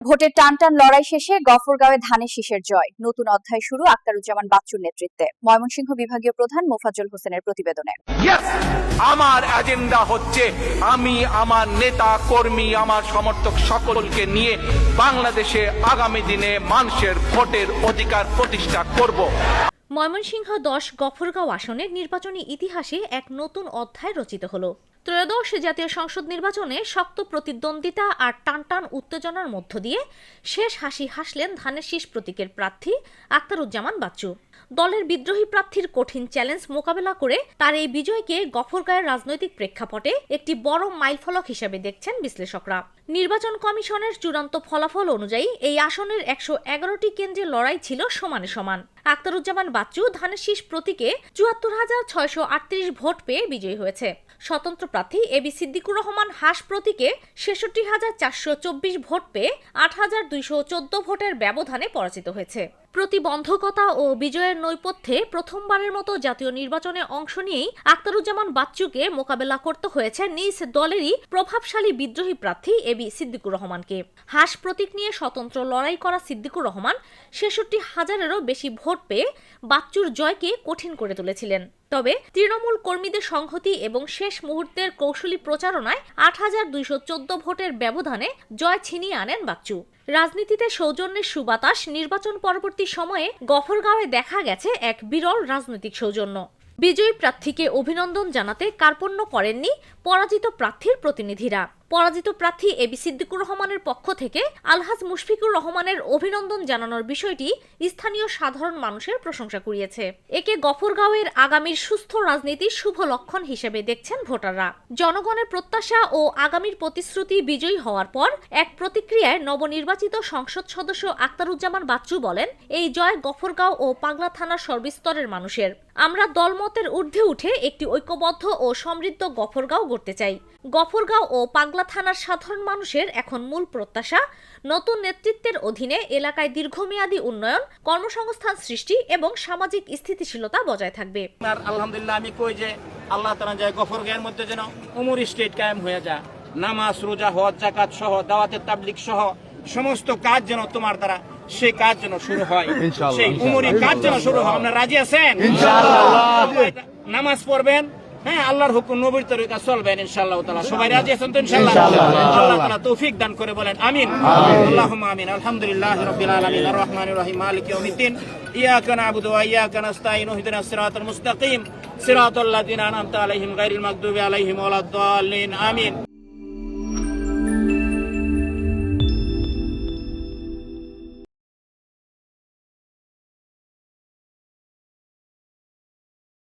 ভোটের টান টান লড়াই শেষে গফরগাঁওয়ে ধানের শীষের জয়। নতুন অধ্যায় শুরু আক্তারুজ্জামান বাচ্চুর নেতৃত্বে। ময়মনসিংহ বিভাগীয় প্রধান মোফাজ্জল হোসেনের প্রতিবেদনে। আমার এজেন্ডা হচ্ছে আমি, আমার নেতা, কর্মী, আমার সমর্থক সকলকে নিয়ে বাংলাদেশে আগামী দিনে মানুষের ভোটের অধিকার প্রতিষ্ঠা করব। ময়মনসিংহ দশ গফরগাঁও আসনের নির্বাচনী ইতিহাসে এক নতুন অধ্যায় রচিত হলো। ত্রয়োদশ জাতীয় সংসদ নির্বাচনে শক্ত প্রতিদ্বন্দ্বিতা আর টানটান উত্তেজনার মধ্য দিয়ে শেষ হাসি হাসলেন ধানের শীষ প্রতীকের প্রার্থী আক্তারুজ্জামান বাচ্চু। দলের বিদ্রোহী প্রার্থীর কঠিন চ্যালেঞ্জ মোকাবেলা করে তার এই বিজয়কে গফরগাঁয়ের রাজনৈতিক প্রেক্ষাপটে একটি বড় মাইলফলক হিসেবে দেখছেন বিশ্লেষকরা। নির্বাচন কমিশনের চূড়ান্ত ফলাফল অনুযায়ী এই আসনের একশো এগারোটি কেন্দ্রে লড়াই ছিল সমানে সমান। আক্তারুজ্জামান বাচ্চু ধানের শীষ প্রতীকে চুয়াত্তর হাজার ছয়শো আটত্রিশ ভোট পেয়ে বিজয়ী হয়েছে। স্বতন্ত্র প্রার্থী এ বি সিদ্দিকুর রহমান হাস প্রতীকে ছেষট্টি হাজার চারশো চব্বিশ ভোট পেয়ে আট হাজার দুইশো চোদ্দ ভোটের ব্যবধানে পরাজিত হয়েছে। প্রতিবন্ধকতা ও বিজয়ের নৈপথ্যে প্রথমবারের মতো জাতীয় নির্বাচনে অংশ নিয়েই আক্তারুজ্জামান বাচ্চুকে মোকাবেলা করতে হয়েছে নিজ দলেরই প্রভাবশালী বিদ্রোহী প্রার্থী এবি সিদ্দিকুর রহমানকে। হাস প্রতীক নিয়ে স্বতন্ত্র লড়াই করা সিদ্দিকুর রহমান ছেষট্টি হাজারেরও বেশি ভোট পেয়ে বাচ্চুর জয়কে কঠিন করে তুলেছিলেন। তবে তৃণমূল কর্মীদের সংহতি এবং শেষ মুহূর্তের কৌশলী প্রচারণায় আট হাজার দুইশো চোদ্দ ভোটের ব্যবধানে জয় ছিনিয়ে আনেন বাচ্চু রাজনীতিতে সৌজন্যের সুবাতাস নির্বাচন পরবর্তী সময়ে গফরগাঁওয়ে দেখা গেছে এক বিরল রাজনৈতিক সৌজন্য। বিজয়ী প্রার্থীকে অভিনন্দন জানাতে কার্পণ্য করেননি পরাজিত প্রার্থীর প্রতিনিধিরা। পরাজিত প্রার্থী এবি সিদ্দিকুর রহমানের পক্ষ থেকে আলহাজ মুশফিকুর রহমানের অভিনন্দন জানানোর বিষয়টি স্থানীয় সাধারণ মানুষের প্রশংসা কুড়িয়েছে। একে গফরগাঁওয়ের আগামীর সুস্থ রাজনীতির শুভ লক্ষণ হিসেবে দেখছেন ভোটাররা। জনগণের প্রত্যাশা ও আগামীর প্রতিশ্রুতি বিজয়ী হওয়ার পর এক প্রতিক্রিয়ায় নবনির্বাচিত সংসদ সদস্য আক্তারুজ্জামান বাচ্চু বলেন, এই জয় গফরগাঁও ও পাগলা থানার সর্বস্তরের মানুষের। আমরা দলমতের ঊর্ধ্বে উঠে একটি ঐক্যবদ্ধ ও সমৃদ্ধ গফরগাঁও গড়তে চাই। গফরগাঁও ও পাগলা থানার সাধারণ মানুষের এখন মূল প্রত্যাশা নতুন নেতৃত্বের অধীনে এলাকায় দীর্ঘমেয়াদী উন্নয়ন কর্মসংস্থান সৃষ্টি এবং সামাজিক স্থিতিশীলতা বজায় থাকবে। আলহামদুলিল্লাহ আমি কই যে আল্লাহ তালা যায় গফর গায়ের মধ্যে যেন উমর স্টেট কায়েম হয়ে যায়। নামাজ রোজা হজ জাকাত সহ দাওয়াতের তাবলিক সহ সমস্ত কাজ যেন তোমার দ্বারা সেই কাজ যেন শুরু হয়। সেই উমরি কাজ যেন শুরু হয়। আপনারা রাজি আছেন? নামাজ পড়বেন হ্যাঁ আল্লাহর হুকুম নবীর তরিকা চলবেন ইনশাআল্লাহ তাআলা। সবাই রাজি আছেন তো ইনশাআল্লাহ? আল্লাহ তাআলা তৌফিক দান করে বলেন আমিন। আল্লাহুম্মা আমিন। আলহামদুলিল্লাহ রাব্বিল আলামিন। আর রহমানির রহিম। মালিক ইয়াউমিদ্দিন। ইয়াকা না'বুদু ওয়া ইয়াকা নাস্তাইন ইহদিনাস সিরাতাল মুস্তাকিম। সিরাতাল লাযিনা আনআমতা আলাইহিম গায়রিল মাগদুবি আলাইহিম ওয়ালাদ-দাল্লিন। আমিন।